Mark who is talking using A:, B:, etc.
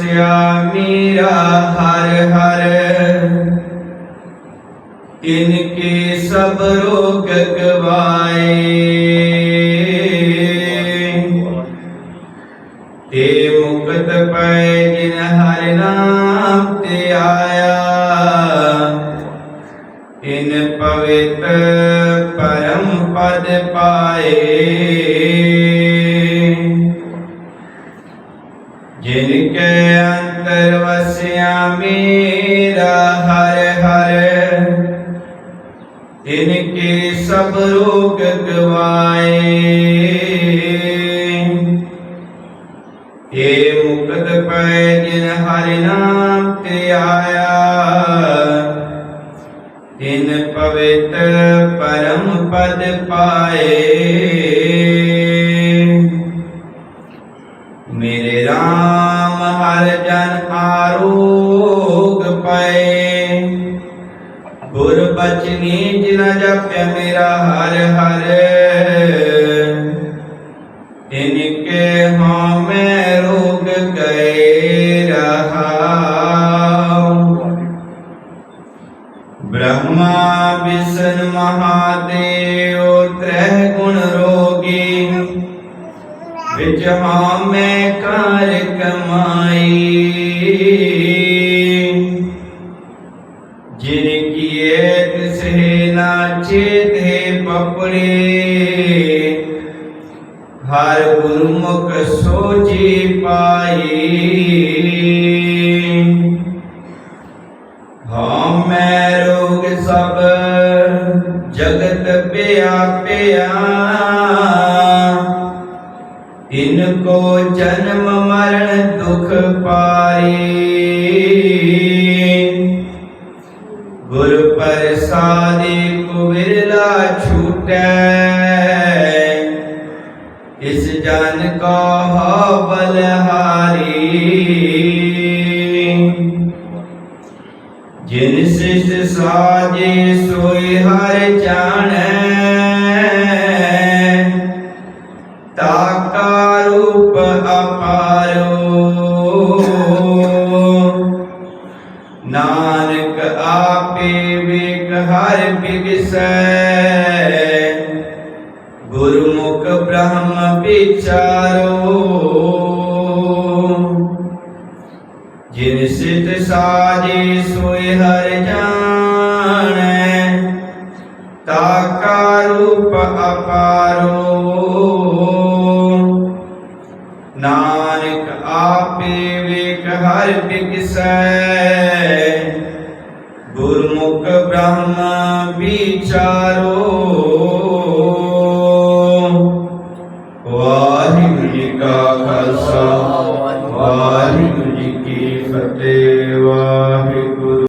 A: ਵਸਿਆ ਮੀਰਾ ਹਰ ਹਰ। ਤਿਨ ਕੇ ਸਭ ਰੋਗ ਗਵਾਏ। ਤੇ ਮੁਕਤ ਪੈ ਜਿਨ ਹਰਿ ਨਾਮ ਤੇ ਆਇਆ। ਇਨ ਪਵਿੱਤ ਪਰਮ ਪਦ ਪਾਏ ਜਿਨ ਕੇ ਅੰਤਰ ਵਸਿਆ ਮੇਰਾ ਹਰ ਹਰ। ਤਿਨ ਕੇ ਸਭ ਰੋਗ ਗਵਾਏ। ਏ ਮੁਕਤ ਪੈ ਜਿਨ ਹਰਿ ਨਾਮ ਤੇ ਆਇਆ। ਤਿਨ ਪਵਿੱਤ ਪਰਮ ਪਦ ਪਾਏ। ਮੇਰੇ ਰਾਮ ਹਰ ਜਨ ਆਰੋਗ ਪਏ। ਗੁਰ ਬਚਨੀ ਜਿਨ ਜਪਿ ਮੇਰਾ جہاں میں کار کمائی۔ جن کی ایک سہنا ناچے تھے پپڑے۔ ہر گرمک سوچی پائی۔ ہاں میں روگ سب، جگت پیا پیا ਕੋ ਜਨਮ ਮਰਨ ਦੁਖ ਪਾਈ ਗੁਰ ਪ੍ਰਸਾਦਿ ਕੋ ਵਿਰਲਾ ਛੂਟੈ। ਇਸ ਜਨ ਕੋ ਬਲਹਾਰੀ। ਜਿਨ ਸਿਸ ਸਾਜੇ ਸੋਈ ਹਰ ਜਾਣੈ। ਤਾਕਾ ਰੂਪ ਅਪਾਰੋ। ਨਾਨਕ ਆਪੇ ਵੇਖ, ਹਰ ਬਿਗਸੈ। ਗੁਰਮੁਖ ਬ੍ਰਹਮ ਵਿਚਾਰੋ। ਜਿਨ ਸਿਤ ਸਾਜੇ ਸੋਇ ਹਰ ਗੁਰਮੁਖ ਬ੍ਰਹਮ ਵਿਚਾਰੋ। ਵਾਹਿਗੁਰੂ ਜੀ ਕਾ ਖਾਲਸਾ ਵਾਹਿਗੁਰੂ ਜੀ ਕੀ ਫਤਿਹ ਵਾਹਿਗੁਰੂ